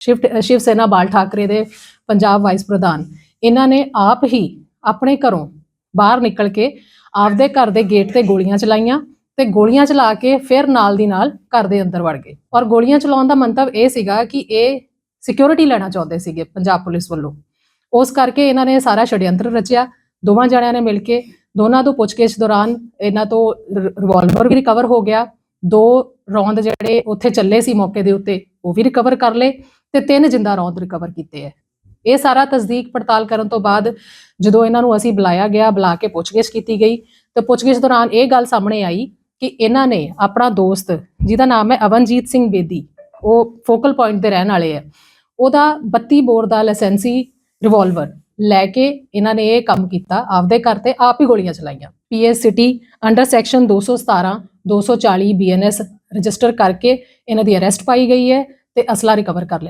ਸ਼ਿਵ ਸ਼ਿਵ ਸੈਨਾ ਬਾਲ ਠਾਕਰੇ ਦੇ ਪੰਜਾਬ ਵਾਈਸ ਪ੍ਰਧਾਨ। ਇਹਨਾਂ ਨੇ ਆਪ ਹੀ ਆਪਣੇ ਘਰੋਂ ਬਾਹਰ ਨਿਕਲ ਕੇ ਆਪਦੇ ਘਰ ਦੇ ਗੇਟ ਤੇ ਗੋਲੀਆਂ ਚਲਾਈਆਂ ਤੇ ਗੋਲੀਆਂ ਚਲਾ ਕੇ ਫਿਰ ਨਾਲ ਦੀ ਨਾਲ ਘਰ ਦੇ ਅੰਦਰ ਵੜ ਗਏ। ਔਰ ਗੋਲੀਆਂ ਚਲਾਉਣ ਦਾ ਮੰਤਵ ਇਹ ਸੀਗਾ ਕਿ ਇਹ ਸਿਕਿਉਰਿਟੀ ਲੈਣਾ ਚਾਹੁੰਦੇ ਸੀਗੇ ਪੰਜਾਬ ਪੁਲਿਸ ਵੱਲੋਂ। ਉਸ ਕਰਕੇ ਇਹਨਾਂ ਨੇ ਸਾਰਾ ਛੜਯੰਤਰ ਰਚਿਆ। ਦੋਵਾਂ ਜਣਿਆਂ ਨੇ ਮਿਲ ਕੇ ਦੋਨਾਂ ਤੋਂ ਪੁੱਛਗਿੱਛ ਦੌਰਾਨ ਇਹਨਾਂ ਤੋਂ ਰਿਵਾਲਵਰ ਵੀ ਰਿਕਵਰ ਹੋ ਗਿਆ। ਦੋ ਰੌਂਦ ਜਿਹੜੇ ਉੱਥੇ ਚੱਲੇ ਸੀ ਮੌਕੇ ਦੇ ਉੱਤੇ, ਉਹ ਵੀ ਰਿਕਵਰ ਕਰ ਲਏ। ਤੇ ਤਿੰਨ ਜਿੰਦਾ ਰੌਂਦ ਰਿਕਵਰ ਕੀਤੇ ਹੈ ਇਹ ਸਾਰਾ ਤਸਦੀਕ ਪੜਤਾਲ ਕਰਨ ਤੋਂ ਬਾਅਦ ਜਦੋਂ ਇਹਨਾਂ ਨੂੰ ਅਸੀਂ ਬੁਲਾਇਆ ਗਿਆ, ਬੁਲਾ ਕੇ ਪੁੱਛਗਿੱਛ ਕੀਤੀ ਗਈ, ਤੇ ਪੁੱਛਗਿੱਛ ਦੌਰਾਨ ਇਹ ਗੱਲ ਸਾਹਮਣੇ ਆਈ ਕਿ ਇਹਨਾਂ ਨੇ ਆਪਣਾ ਦੋਸਤ, ਜਿਹਦਾ ਨਾਮ ਹੈ ਅਵਨਜੀਤ ਸਿੰਘ ਬੇਦੀ, ਉਹ ਫੋਕਲ ਪੁਆਇੰਟ ਦੇ ਰਹਿਣ ਵਾਲੇ ਆ ਉਹਦਾ 32 ਬੋਰ ਦਾ ਲਾਇਸੈਂਸੀ ਰਿਵਾਲਵਰ ਲੈ ਕੇ ਇਹਨਾਂ ਨੇ ਇਹ ਕੰਮ ਕੀਤਾ, ਆਪਦੇ ਘਰ ਤੇ ਆਪ ਹੀ ਗੋਲੀਆਂ ਚਲਾਈਆਂ। PS city under section 217 240 BNS register ਕਰਕੇ ਇਹਨਾਂ ਦੀ ਅਰੈਸਟ ਪਾਈ ਗਈ ਹੈ ਤੇ ਅਸਲਾ ਰਿਕਵਰ ਕਰ ਲਿਆ ਗਿਆ